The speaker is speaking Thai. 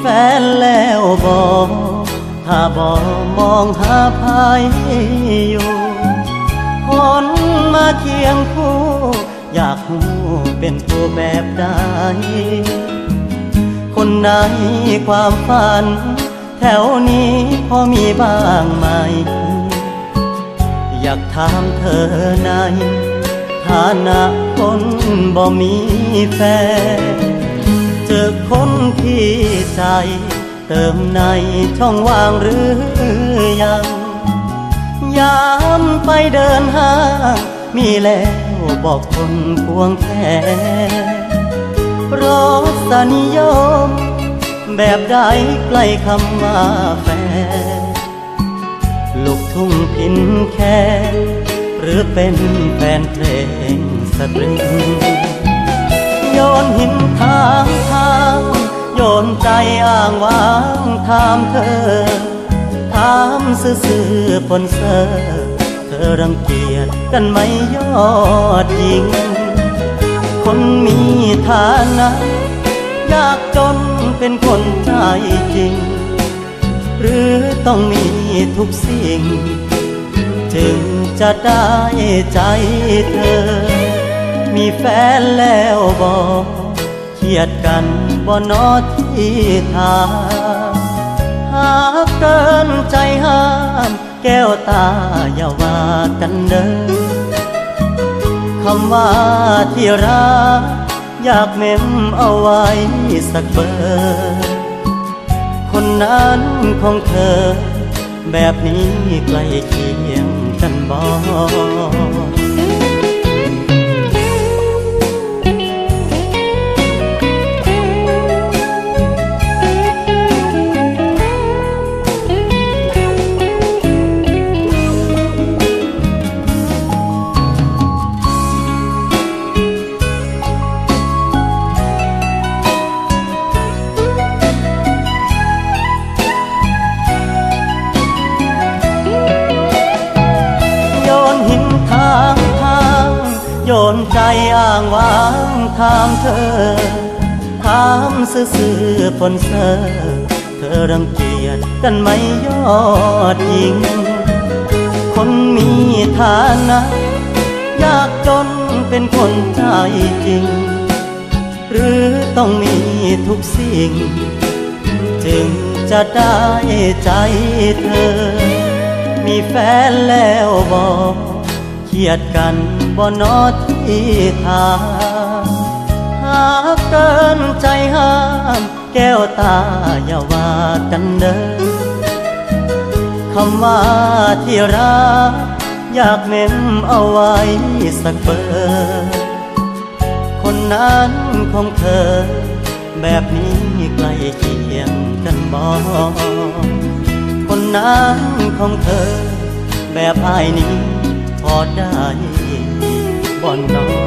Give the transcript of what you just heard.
แฟนแล้วบอกถ้าบอกมองหาภายอยู่คนมาเคียงคู่ อยากหูเป็นตัวแบบใดคนไหนความฝัน แถวนี้พอมีบ้างไหม อยากถามเธอในฐานะคนบ่มีแฟน เจอคนที่ ใจ เติมในช่องว่างหรือยัง ยามไปเดินห้างมีแล้วบอกคนควงแขนรสนิยม แบบใดใกล้คำว่าแฟนลูกทุ่งพินแค่หรือเป็นแฟนเพลงสตริงโยนหินทางทาง อ้างว้างถามเธอ ถามซื่อๆปนเซอเธอรังเกียจกันไหมยอดหญิง คนมีฐานะยากจนเป็นคนใจจริง หรือต้องมีทุกสิ่ง จึงจะได้ใจเธอ มีแฟนแล้วบอก ลียดกันบ่นอที่ทางหากเกินใจห้าม แก้วตาอย่าว่ากันเด้อคำว่าที่รัก อยากเมมเอาไว้สักเบอร์คนนั้นของเธอ แบบนี้ใกล้เคียงกันบ่ โยนใจอ้างว้างถามเธอ ถามซื่อๆปนเซอเธอรังเกียจกันไหมยอดหญิง คนมีฐานะยากจนเป็นคนใจจริง หรือต้องมีทุกสิ่ง จึงจะได้ใจเธอ มีแฟนแล้วบอก กียดกันบ่นอที่ทางหากเกินใจห้าม แก้วตาอย่าว่ากันเด้อคำว่าที่รักอยากเมมเอาไว้สักเบอร์คนนั้นของเธอ แบบนี้ใกล้เคียงกันบ่คนนั้นของเธอ แบบอายนี้ พอได้บ่นนอ